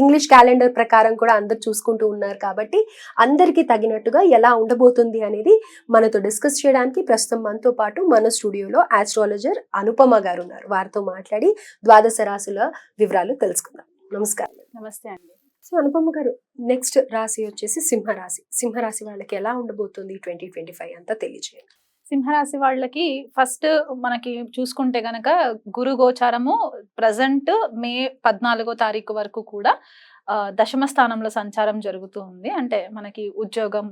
English calendar ప్రకారం కూడా అందరు చూసుకుంటూ ఉన్నారు కాబట్టి అందరికీ తగినట్టుగా ఎలా ఉండబోతుంది అనేది మనతో డిస్కస్ చేయడానికి ప్రస్తుతం మనతో పాటు మన స్టూడియోలో ఆస్ట్రాలజర్ అనుపమ గారు ఉన్నారు. వారితో మాట్లాడి ద్వాదశ రాశుల వివరాలు తెలుసుకుందాం. నమస్కారం. నమస్తే అండి. సో అనుపమ గారు నెక్స్ట్ రాశి వచ్చేసి సింహరాశి. సింహరాశి వాళ్ళకి ఎలా ఉండబోతుంది ట్వంటీ ట్వంటీ ఫైవ్ అంతా తెలియజేయండి సింహరాశి వాళ్ళకి ఫస్ట్ మనకి చూసుకుంటే గనక గురు గోచారము ప్రజెంట్ మే పద్నాలుగో తారీఖు వరకు కూడా దశమ స్థానంలో సంచారం జరుగుతూ ఉంది. అంటే మనకి ఉద్యోగం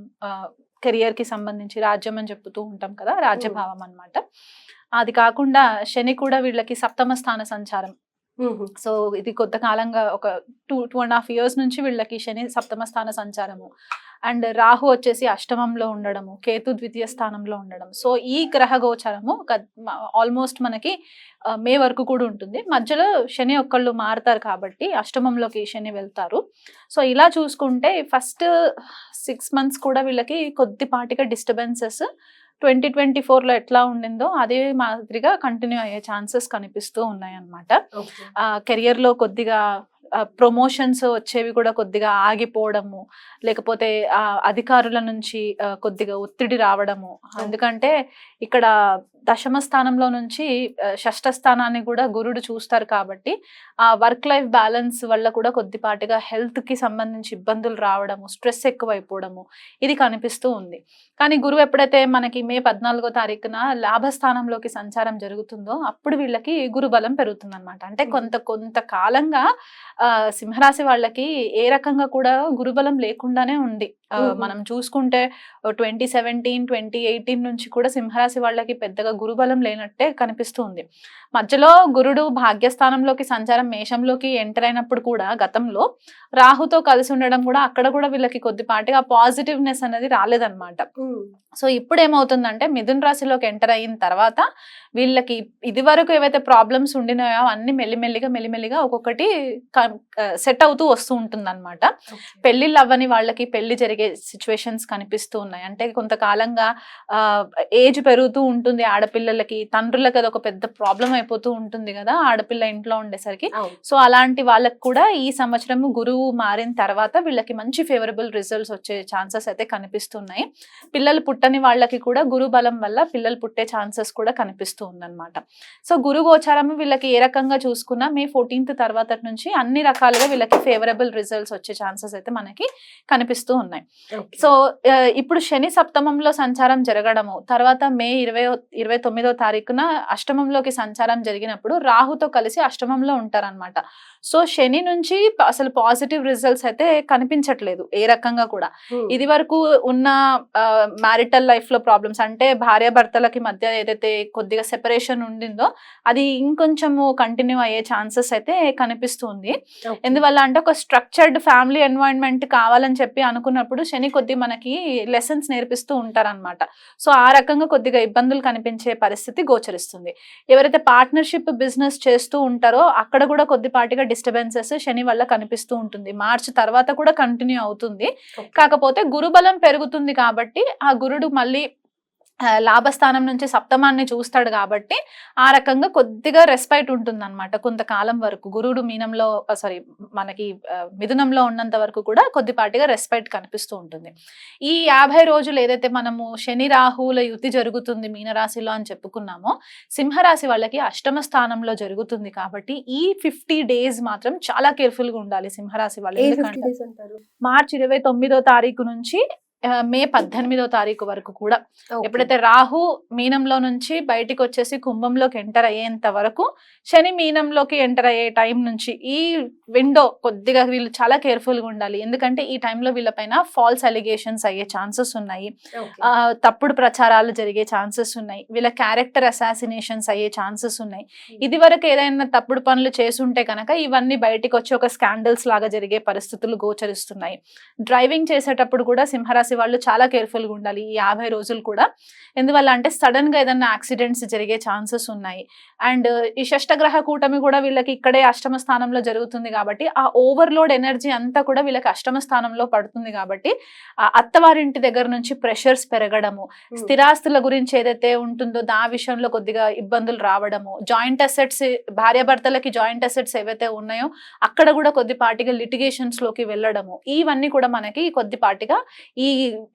కెరియర్కి సంబంధించి రాజ్యం అని చెప్తూ ఉంటాం కదా రాజ్యభావం అన్నమాట. అది కాకుండా శని కూడా వీళ్ళకి సప్తమ స్థాన సంచారం. సో ఇది కొత్త కాలంగా ఒక two two and half years నుంచి వీళ్ళకి శని సప్తమ స్థాన సంచారము. అండ్ రాహు వచ్చేసి అష్టమంలో ఉండడము కేతు ద్వితీయ స్థానంలో ఉండడం. సో ఈ గ్రహ గోచరము ఆల్మోస్ట్ మనకి మే వరకు కూడా ఉంటుంది. మధ్యలో శని ఒక్కళ్ళు మారుతారు కాబట్టి అష్టమంలోకి శని వెళ్తారు. సో ఇలా చూసుకుంటే ఫస్ట్ సిక్స్ మంత్స్ కూడా వీళ్ళకి కొద్దిపాటిగా డిస్టర్బెన్సెస్ ట్వంటీ ట్వంటీ ఫోర్లో ఎట్లా ఉండిందో అదే మాదిరిగా కంటిన్యూ అయ్యే ఛాన్సెస్ కనిపిస్తూ ఉన్నాయి అన్నమాట ఆ కెరియర్లో కొద్దిగా ప్రమోషన్స్ వచ్చేవి కూడా కొద్దిగా ఆగిపోవడము లేకపోతే ఆ అధికారుల నుంచి కొద్దిగా ఒత్తిడి రావడము. ఎందుకంటే ఇక్కడ దశమ స్థానంలో నుంచి షష్ఠ స్థానాన్ని కూడా గురుడు చూస్తారు కాబట్టి ఆ వర్క్ లైఫ్ బ్యాలెన్స్ వల్ల కూడా కొద్దిపాటిగా హెల్త్కి సంబంధించి ఇబ్బందులు రావడము స్ట్రెస్ ఎక్కువైపోవడము ఇది కనిపిస్తూ ఉంది. కానీ గురువు ఎప్పుడైతే మనకి మే పద్నాలుగో తారీఖున లాభస్థానంలోకి సంచారం జరుగుతుందో అప్పుడు వీళ్ళకి గురు బలం పెరుగుతుంది అంటే. కొంత కొంత కాలంగా ఆ, సింహరాశి వాళ్ళకి ఏ రకంగా కూడా గురుబలం లేకుండానే ఉంది. మనం చూసుకుంటే ట్వంటీ సెవెంటీన్ ట్వంటీ ఎయిటీన్ నుంచి కూడా సింహరాశి వాళ్ళకి పెద్దగా గురుబలం లేనట్టే కనిపిస్తుంది. మధ్యలో గురుడు భాగ్యస్థానంలోకి సంచారం మేషంలోకి ఎంటర్ అయినప్పుడు కూడా గతంలో రాహుతో కలిసి ఉండడం కూడా అక్కడ కూడా వీళ్ళకి కొద్దిపాటిగా పాజిటివ్నెస్ అనేది రాలేదన్నమాట. సో ఇప్పుడు ఏమవుతుందంటే మిథున్ రాశిలోకి ఎంటర్ అయిన తర్వాత వీళ్ళకి ఇది వరకు ఏవైతే ప్రాబ్లమ్స్ ఉండినాయో అన్ని మెల్లిమెల్లిగా మెల్లిమెల్లిగా ఒక్కొక్కటి సెట్ అవుతూ వస్తూ ఉంటుంది అనమాట పెళ్ళిళ్ళు అవ్వని వాళ్ళకి పెళ్ళి జరిగే సిచ్యువేషన్స్ కనిపిస్తూ ఉన్నాయి. అంటే కొంతకాలంగా ఏజ్ పెరుగుతూ ఉంటుంది ఆడపిల్లలకి తండ్రులకు అది ఒక పెద్ద ప్రాబ్లం అయిపోతూ ఉంటుంది కదా ఆడపిల్ల ఇంట్లో ఉండేసరికి. సో అలాంటి వాళ్ళకి కూడా ఈ సంవత్సరం గురువు మారిన తర్వాత వీళ్ళకి మంచి ఫేవరబుల్ రిజల్ట్స్ వచ్చే ఛాన్సెస్ అయితే కనిపిస్తున్నాయి. పిల్లలు పుట్టని వాళ్ళకి కూడా గురు బలం వల్ల పిల్లలు పుట్టే ఛాన్సెస్ కూడా కనిపిస్తూ ఉందన్నమాట. సో గురు గోచారం వీళ్ళకి ఏ రకంగా చూసుకున్నా మే ఫోర్టీన్త్ తర్వాత నుంచి అన్ని రకాలుగా వీళ్ళకి ఫేవరబుల్ రిజల్ట్స్ వచ్చే ఛాన్సెస్ అయితే మనకి కనిపిస్తూ ఉన్నాయి. సో ఇప్పుడు శని సప్తమంలో సంచారం జరగడము తర్వాత మే ఇరవై ఇరవై తొమ్మిదో తారీఖున అష్టమంలోకి సంచారం జరిగినప్పుడు రాహుతో కలిసి అష్టమంలో ఉంటారన్నమాట. సో శని నుంచి అసలు పాజిటివ్ రిజల్ట్స్ అయితే కనిపించట్లేదు ఏ రకంగా కూడా. ఇది వరకు ఉన్న మ్యారిటల్ లైఫ్లో ప్రాబ్లమ్స్ అంటే భార్య భర్తలకి మధ్య ఏదైతే కొద్దిగా సెపరేషన్ ఉండిందో అది ఇంకొంచెము కంటిన్యూ అయ్యే ఛాన్సెస్ అయితే కనిపిస్తుంది ఎందువల్ల అంటే ఒక స్ట్రక్చర్డ్ ఫ్యామిలీ ఎన్వైరన్మెంట్ కావాలని చెప్పి అనుకున్నప్పుడు శని కొద్ది మనకి లెసన్స్ నేర్పిస్తూ ఉంటారన్నమాట. సో ఆ రకంగా కొద్దిగా ఇబ్బందులు కనిపించే పరిస్థితి గోచరిస్తుంది. ఎవరైతే పార్ట్నర్షిప్ బిజినెస్ చేస్తూ ఉంటారో అక్కడ కూడా కొద్దిపాటిగా డిస్టర్బెన్సెస్ శని వల్ల కనిపిస్తూ ఉంటుంది. మార్చ్ తర్వాత కూడా కంటిన్యూ అవుతుంది. కాకపోతే గురుబలం పెరుగుతుంది కాబట్టి ఆ గురుడు మళ్ళీ లాభస్థానం నుంచి సప్తమాన్ని చూస్తాడు కాబట్టి ఆ రకంగా కొద్దిగా రెస్పైట్ ఉంటుంది అనమాట కొంతకాలం వరకు. గురుడు మీనంలో సారీ మనకి మిథునంలో ఉన్నంత వరకు కూడా కొద్దిపాటిగా రెస్పైట్ కనిపిస్తూ ఉంటుంది. ఈ యాభై రోజులు ఏదైతే మనము శని రాహువుల యుతి జరుగుతుంది మీనరాశిలో అని చెప్పుకున్నామో సింహరాశి వాళ్ళకి అష్టమ స్థానంలో జరుగుతుంది కాబట్టి ఈ ఫిఫ్టీ డేస్ మాత్రం చాలా కేర్ఫుల్గా ఉండాలి సింహరాశి వాళ్ళు. ఎందుకంటే మార్చ్ ఇరవై తొమ్మిదో తారీఖు నుంచి మే పద్దెనిమిదో తారీఖు వరకు కూడా. ఎప్పుడైతే రాహు మీనంలో నుంచి బయటికి వచ్చేసి కుంభంలోకి ఎంటర్ అయ్యేంత వరకు శని మీనంలోకి ఎంటర్ అయ్యే టైం నుంచి ఈ విండో కొద్దిగా వీళ్ళు చాలా కేర్ఫుల్గా ఉండాలి. ఎందుకంటే ఈ టైంలో వీళ్ళపైన ఫాల్స్ అలిగేషన్స్ అయ్యే ఛాన్సెస్ ఉన్నాయి. తప్పుడు ప్రచారాలు జరిగే ఛాన్సెస్ ఉన్నాయి. వీళ్ళ క్యారెక్టర్ అసాసినేషన్స్ అయ్యే ఛాన్సెస్ ఉన్నాయి. ఇది వరకు ఏదైనా తప్పుడు పనులు చేసుంటే కనుక ఇవన్నీ బయటికి వచ్చి ఒక స్కాండల్స్ లాగా జరిగే పరిస్థితులు గోచరిస్తున్నాయి. డ్రైవింగ్ చేసేటప్పుడు కూడా సింహరాశి వాళ్ళు చాలా కేర్ఫుల్గా ఉండాలి. ఈ యాభై రోజులు కూడా ఎందువల్ల అంటే సడన్గా ఏదైనా యాక్సిడెంట్స్ జరిగే ఛాన్సెస్ ఉన్నాయి. అండ్ ఈ షష్టగ్రహ కూటమి కూడా వీళ్ళకి ఇక్కడే అష్టమ స్థానంలో జరుగుతుంది కాబట్టి ఆ ఓవర్లోడ్ ఎనర్జీ అంతా కూడా వీళ్ళకి అష్టమ స్థానంలో పడుతుంది కాబట్టి ఆ అత్తవారింటి దగ్గర నుంచి ప్రెషర్స్ పెరగడము. స్థిరాస్తుల గురించి ఏదైతే ఉంటుందో దా విషయంలో కొద్దిగా ఇబ్బందులు రావడము జాయింట్ అసెట్స్ భార్యాభర్తలకి జాయింట్ అసెట్స్ ఏవైతే ఉన్నాయో అక్కడ కూడా కొద్దిపాటిగా లిటిగేషన్స్లోకి వెళ్ళడము ఇవన్నీ కూడా మనకి కొద్దిపాటిగా ఈ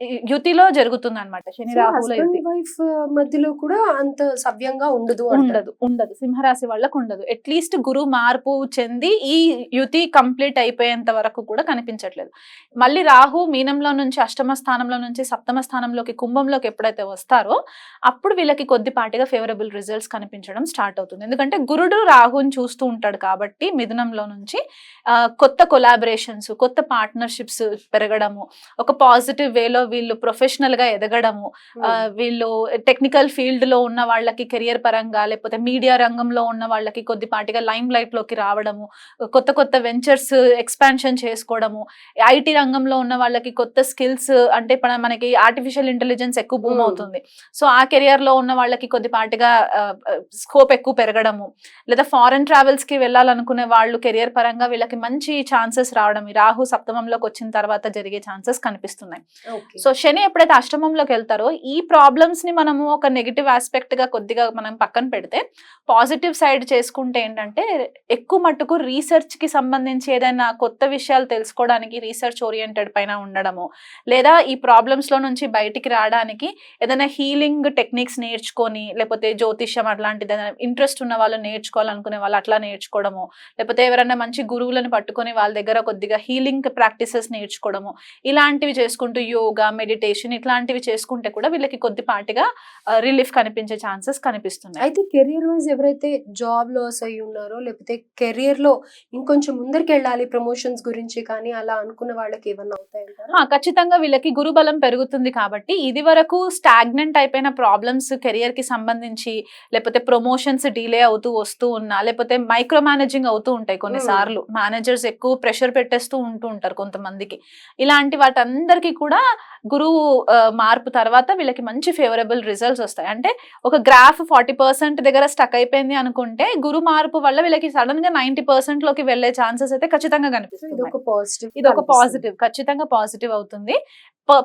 ఈ యుతిలో జరుగుతుంది అనమాట శని రాహుల యుతి. వైఫ్ మధ్యలో కూడా అంత సవ్యంగా ఉండదు. ఉండదు ఉండదు. సింహరాశి వాళ్ళకు ఉండదు. అట్లీస్ట్ గురు మార్పు చెంది ఈ యుతి కంప్లీట్ అయిపోయేంత వరకు కూడా కనిపించట్లేదు. మళ్ళీ రాహు మీనంలో నుంచి అష్టమ స్థానంలో నుంచి సప్తమ స్థానంలోకి కుంభంలోకి ఎప్పుడైతే వస్తారో అప్పుడు వీళ్ళకి కొద్దిపాటిగా ఫేవరబుల్ రిజల్ట్స్ కనిపించడం స్టార్ట్ అవుతుంది. ఎందుకంటే గురుడు రాహుని చూస్తూ ఉంటాడు కాబట్టి మిథునంలో నుంచి కొత్త కొలాబరేషన్స్ కొత్త పార్ట్నర్షిప్స్ పెరగడము ఒక పాజిటివ్ వేలో వీళ్ళు ప్రొఫెషనల్గా ఎదగడము ఆ, వీళ్ళు టెక్నికల్ ఫీల్డ్లో ఉన్న వాళ్ళకి కెరియర్ పరంగా లేకపోతే మీడియా రంగంలో ఉన్న వాళ్ళకి కొద్దిపాటిగా లైమ్ లైట్లోకి రావడము కొత్త కొత్త వెంచర్స్ ఎక్స్పాన్షన్ చేసుకోవడము ఐటీ రంగంలో ఉన్న వాళ్ళకి కొత్త స్కిల్స్ అంటే ఇప్పుడు మనకి ఆర్టిఫిషియల్ ఇంటెలిజెన్స్ ఎక్కువ బూమ్. అవుతుంది సో ఆ కెరియర్లో ఉన్న వాళ్ళకి కొద్దిపాటిగా స్కోప్ ఎక్కువ పెరగడము లేదా ఫారెన్ ట్రావెల్స్కి వెళ్ళాలనుకునే వాళ్ళు కెరియర్ పరంగా వీళ్ళకి మంచి ఛాన్సెస్ రావడం రాహు సప్తమంలోకి వచ్చిన తర్వాత జరిగే ఛాన్సెస్ కనిపిస్తున్నాయి. సో శని ఎప్పుడైతే అష్టమంలోకి వెళ్తారో ఈ ప్రాబ్లమ్స్ని మనము ఒక నెగిటివ్ ఆస్పెక్ట్గా కొద్దిగా మనం పక్కన పెడితే పాజిటివ్ సైడ్ చేసుకుంటే ఏంటంటే ఎక్కువ మట్టుకు రీసెర్చ్కి సంబంధించి ఏదైనా కొత్త విషయాలు తెలుసుకోవడానికి రీసెర్చ్ ఓరియంటెడ్ పైన ఉండడము లేదా ఈ ప్రాబ్లమ్స్లో నుంచి బయటికి రావడానికి ఏదైనా హీలింగ్ టెక్నిక్స్ నేర్చుకొని లేకపోతే జ్యోతిష్యం అట్లాంటిది ఇంట్రెస్ట్ ఉన్న వాళ్ళు నేర్చుకోవాలనుకునే వాళ్ళు అట్లా నేర్చుకోవడము లేకపోతే ఎవరైనా మంచి గురువులను పట్టుకొని వాళ్ళ దగ్గర కొద్దిగా హీలింగ్ ప్రాక్టీసెస్ నేర్చుకోవడము ఇలాంటివి చేసుకుంటూ యోగా మెడిటేషన్ ఇట్లాంటివి చేసుకుంటే కూడా వీళ్ళకి కొద్ది కొద్దిపాటిగా రిలీఫ్ కనిపించే ఛాన్సెస్ కనిపిస్తున్నాయి. అయితే కెరియర్ వైజ్ ఎవరైతే జాబ్ లాస్ అయి ఉన్నారో లేకపోతే కెరియర్లో ఇంకొంచెం ముందరికి వెళ్ళాలి ప్రమోషన్స్ గురించి కానీ అలా అనుకున్న వాళ్ళకి ఏమన్నా అవుతాయంటారా ఆ, ఖచ్చితంగా వీళ్ళకి గురుబలం పెరుగుతుంది కాబట్టి ఇది వరకు స్టాగ్నెంట్ అయిపోయిన ప్రాబ్లమ్స్ కెరియర్కి సంబంధించి లేకపోతే ప్రమోషన్స్ డిలే అవుతూ వస్తూ ఉన్నా లేకపోతే మైక్రో మేనేజింగ్ అవుతూ ఉంటాయి కొన్నిసార్లు మేనేజర్స్ ఎక్కువ ప్రెషర్ పెట్టేస్తూ ఉంటూ ఉంటారు కొంతమందికి. ఇలాంటి వాటందరికీ కూడా గురువు మార్పు తర్వాత వీళ్ళకి మంచి ఫేవరబుల్ రిజల్ట్స్ వస్తాయి. అంటే ఒక గ్రాఫ్ ఫార్టీ పర్సెంట్ దగ్గర స్టక్ అయిపోయింది అనుకుంటే గురు మార్పు వల్ల వీళ్ళకి సడన్గా నైన్టీ పర్సెంట్లోకి వెళ్ళే ఛాన్సెస్ అయితే ఖచ్చితంగా కనిపిస్తుంది ఒక పాజిటివ్ ఇది ఒక పాజిటివ్ ఖచ్చితంగా పాజిటివ్ అవుతుంది.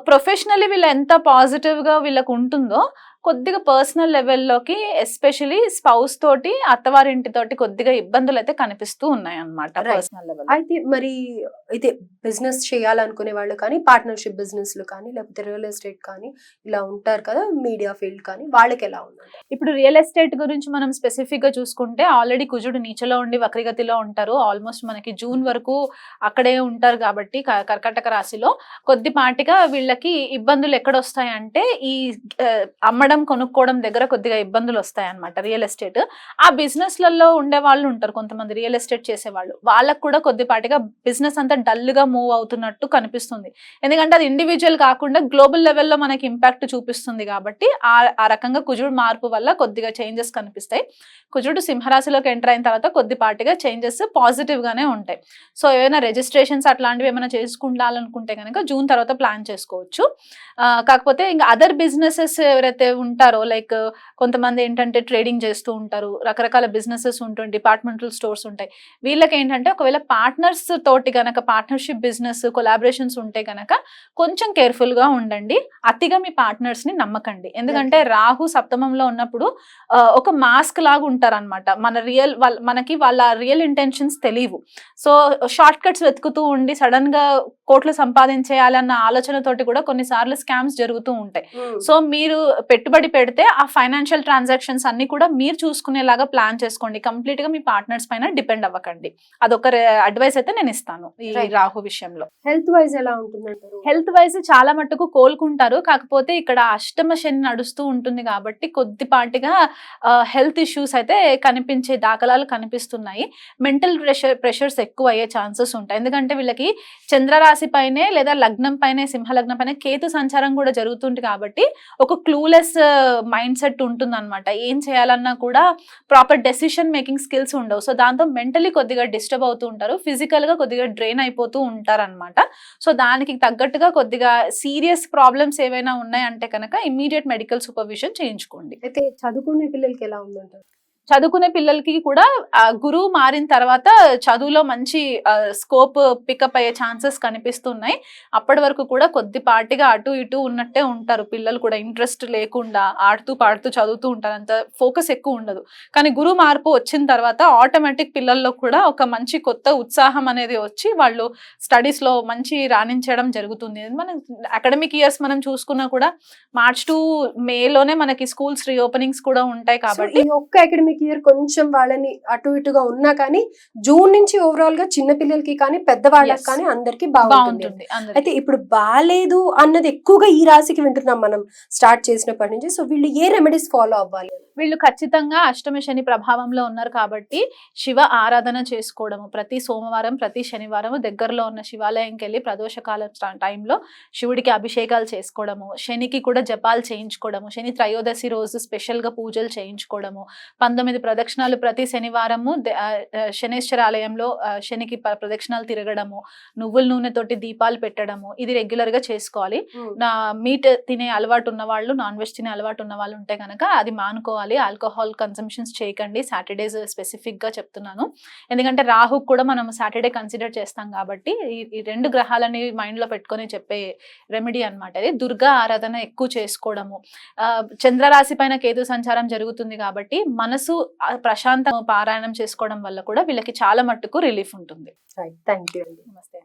ప్రొఫెషనల్లీ వీళ్ళు ఎంత పాజిటివ్గా వీళ్ళకు ఉంటుందో కొద్దిగా పర్సనల్ లెవెల్లోకి ఎస్పెషలీ స్పౌస్ తోటి అత్తవారింటి తోటి కొద్దిగా ఇబ్బందులు అయితే కనిపిస్తూ ఉన్నాయి అనమాట. పర్సనల్ లెవెల్ అయితే మరి అయితే బిజినెస్ చేయాలనుకునే వాళ్ళు కానీ పార్ట్నర్షిప్ బిజినెస్లు కానీ లేకపోతే రియల్ ఎస్టేట్ కానీ ఇలా ఉంటారు కదా మీడియా ఫీల్డ్ కానీ వాళ్ళకి ఎలా ఉందండి ఇప్పుడు రియల్ ఎస్టేట్ గురించి మనం స్పెసిఫిక్గా చూసుకుంటే ఆల్రెడీ కుజుడు నీచలో ఉండి వక్రగతిలో ఉంటారు. ఆల్మోస్ట్ మనకి జూన్ వరకు అక్కడే ఉంటారు కాబట్టి కర్కాటక రాశిలో కొద్దిపాటిగా వీళ్ళకి ఇబ్బందులు ఎక్కడ వస్తాయంటే ఈ ఆ, అమ్మడం కొనుక్కోవడం దగ్గర కొద్దిగా ఇబ్బందులు వస్తాయన్నమాట రియల్ ఎస్టేట్. ఆ బిజినెస్లలో ఉండే వాళ్ళు ఉంటారు కొంతమంది రియల్ ఎస్టేట్ చేసే వాళ్ళు వాళ్ళకు కూడా కొద్దిపాటిగా బిజినెస్ అంతా డల్గా మూవ్ అవుతున్నట్టు కనిపిస్తుంది. ఎందుకంటే అది ఇండివిజువల్ కాకుండా గ్లోబల్ లెవెల్లో మనకి ఇంపాక్ట్ చూపిస్తుంది కాబట్టి ఆ ఆ రకంగా కుజుడు మార్పు వల్ల కొద్దిగా చేంజెస్ కనిపిస్తాయి. కుజుడు సింహరాశిలోకి ఎంటర్ అయిన తర్వాత కొద్దిపాటిగా చేంజెస్ పాజిటివ్ గానే ఉంటాయి. సో ఏమైనా రిజిస్ట్రేషన్స్ అట్లాంటివి ఏమైనా చేసుకుంటాలనుకుంటే కనుక జూన్ తర్వాత ప్లాన్ చేసుకోవచ్చు. కాకపోతే ఇంకా అదర్ బిజినెసెస్ ఎవరైతే ఉంటారో లైక్ కొంతమంది ఏంటంటే ట్రేడింగ్ చేస్తూ ఉంటారు రకరకాల బిజినెసెస్ ఉంటుంది డిపార్ట్మెంటల్ స్టోర్స్ ఉంటాయి. వీళ్ళకి ఏంటంటే ఒకవేళ పార్ట్నర్స్ తోటి గనక పార్ట్నర్షిప్ బిజినెస్ కొలాబరేషన్స్ ఉంటే గనక కొంచెం కేర్ఫుల్గా ఉండండి. అతిగా మీ పార్ట్నర్స్ని నమ్మకండి. ఎందుకంటే రాహు సప్తమంలో ఉన్నప్పుడు ఒక మాస్క్ లాగా ఉంటారన్నమాట. మన రియల్ వాళ్ళ మనకి వాళ్ళ రియల్ ఇంటెన్షన్స్ తెలియవు. సో షార్ట్ కట్స్ వెతుకుతూ ఉండి సడన్గా కోట్లు సంపాదించేయాలన్న ఆలోచనతోటి కూడా కొన్నిసార్లు స్కామ్స్ జరుగుతూ ఉంటాయి. సో మీరు పెట్టు పెట్టుబడి పెడితే ఆ ఫైనాన్షియల్ ట్రాన్సాక్షన్స్ అన్ని కూడా మీరు చూసుకునేలాగా ప్లాన్ చేసుకోండి. కంప్లీట్గా మీ పార్ట్నర్స్ పైన డిపెండ్ అవ్వకండి. అదొక అడ్వైస్ అయితే నేను ఇస్తాను ఈ. రాహు విషయంలో. హెల్త్ వైజ్ ఎలా ఉంటుందంటారు? హెల్త్ వైజ్ చాలా మట్టుకు కోలుకుంటారు. కాకపోతే ఇక్కడ అష్టమ శని నడుస్తూ ఉంటుంది కాబట్టి కొద్దిపాటిగా హెల్త్ ఇష్యూస్ అయితే కనిపించే దాఖలాలు కనిపిస్తున్నాయి. మెంటల్ ప్రెషర్ ప్రెషర్స్ ఎక్కువ అయ్యే ఛాన్సెస్ ఉంటాయి. ఎందుకంటే వీళ్ళకి చంద్రరాశి పైనే లేదా లగ్నం పైనే సింహ లగ్నం పైన కేతు సంచారం కూడా జరుగుతుంది కాబట్టి ఒక క్లూలెస్ మైండ్ సెట్ ఉంటుందన్నమాట. ఏం చేయాలన్నా కూడా ప్రాపర్ డెసిషన్ మేకింగ్ స్కిల్స్ ఉండవు. సో దాంతో మెంటలీ కొద్దిగా డిస్టర్బ్ అవుతూ ఉంటారు. ఫిజికల్గా కొద్దిగా డ్రైన్ అయిపోతూ ఉంటారనమాట సో దానికి తగ్గట్టుగా కొద్దిగా సీరియస్ ప్రాబ్లమ్స్ ఏవైనా ఉన్నాయంటే కనుక ఇమీడియట్ మెడికల్ సూపర్విజన్ చేయించుకోండి. అయితే చదువుకునే పిల్లలకి ఎలా ఉందంటారు? చదువుకునే పిల్లలకి కూడా గురువు మారిన తర్వాత చదువులో మంచి స్కోప్ పికప్ అయ్యే ఛాన్సెస్ కనిపిస్తున్నాయి. అప్పటి వరకు కూడా కొద్దిపాటిగా అటు ఇటు ఉన్నట్టే ఉంటారు. పిల్లలు కూడా ఇంట్రెస్ట్ లేకుండా ఆడుతూ పాడుతూ చదువుతూ ఉంటారు. అంత ఫోకస్ ఎక్కువ ఉండదు. కానీ గురువు మార్పు వచ్చిన తర్వాత ఆటోమేటిక్ పిల్లల్లో కూడా ఒక మంచి కొత్త ఉత్సాహం అనేది వచ్చి వాళ్ళు స్టడీస్లో మంచి రాణించడం జరుగుతుంది. మనం అకాడమిక్ ఇయర్స్ మనం చూసుకున్నా కూడా మార్చ్ టు మేలోనే మనకి స్కూల్స్ రీఓపెనింగ్స్ కూడా ఉంటాయి కాబట్టి ఈ ఒక్క అకాడమిక్ ఇయర్ కొంచెం వాళ్ళని అటు ఇటుగా ఉన్నా కానీ జూన్ నుంచి ఓవరాల్గా చిన్న పిల్లలకి కానీ పెద్దవాళ్ళకి. కానీ అందరికి బాగుంటుంది. అయితే ఇప్పుడు బాగాలేదు అన్నది ఎక్కువగా ఈ రాశికి వింటున్నాం మనం స్టార్ట్ చేసినప్పటి నుంచి సో వీళ్ళు ఏ రెమెడీస్ ఫాలో అవ్వాలి వీళ్ళు ఖచ్చితంగా అష్టమి శని ప్రభావంలో ఉన్నారు కాబట్టి శివ ఆరాధన చేసుకోవడము ప్రతి సోమవారం ప్రతి శనివారం దగ్గరలో ఉన్న శివాలయంకి వెళ్ళి ప్రదోషకాలం టైంలో శివుడికి అభిషేకాలు చేసుకోవడము శనికి కూడా జపాలు చేయించుకోవడము శని త్రయోదశి రోజు స్పెషల్గా పూజలు చేయించుకోవడము పంతొమ్మిది ప్రదక్షిణాలు ప్రతి శనివారము శనేశ్వర ఆలయంలో శనికి ప్రదక్షిణాలు తిరగడము నువ్వుల నూనెతోటి దీపాలు పెట్టడము ఇది రెగ్యులర్గా చేసుకోవాలి. నా మీట్ తినే అలవాటు ఉన్న వాళ్ళు నాన్ వెజ్ తినే అలవాటు ఉన్న వాళ్ళు ఉంటే కనుక అది మానుకోవాలి. ఆల్కహాల్ కన్సంప్షన్స్ చేయకండి. సాటర్డేస్ స్పెసిఫిక్గా చెప్తున్నాను. ఎందుకంటే రాహు కూడా మనం సాటర్డే కన్సిడర్ చేస్తాం కాబట్టి ఈ- రెండు గ్రహాలని మైండ్లో పెట్టుకొని చెప్పే రెమెడీ అన్నమాట ఇది. దుర్గా ఆరాధన ఎక్కువ చేసుకోవడము. చంద్రరాశి పైన కేతు సంచారం జరుగుతుంది కాబట్టి మనసు ఆ, ప్రశాంత పారాయణం చేసుకోవడం వల్ల కూడా వీళ్ళకి చాలా మట్టుకు రిలీఫ్ ఉంటుంది. థ్యాంక్ యూ అండి నమస్తే.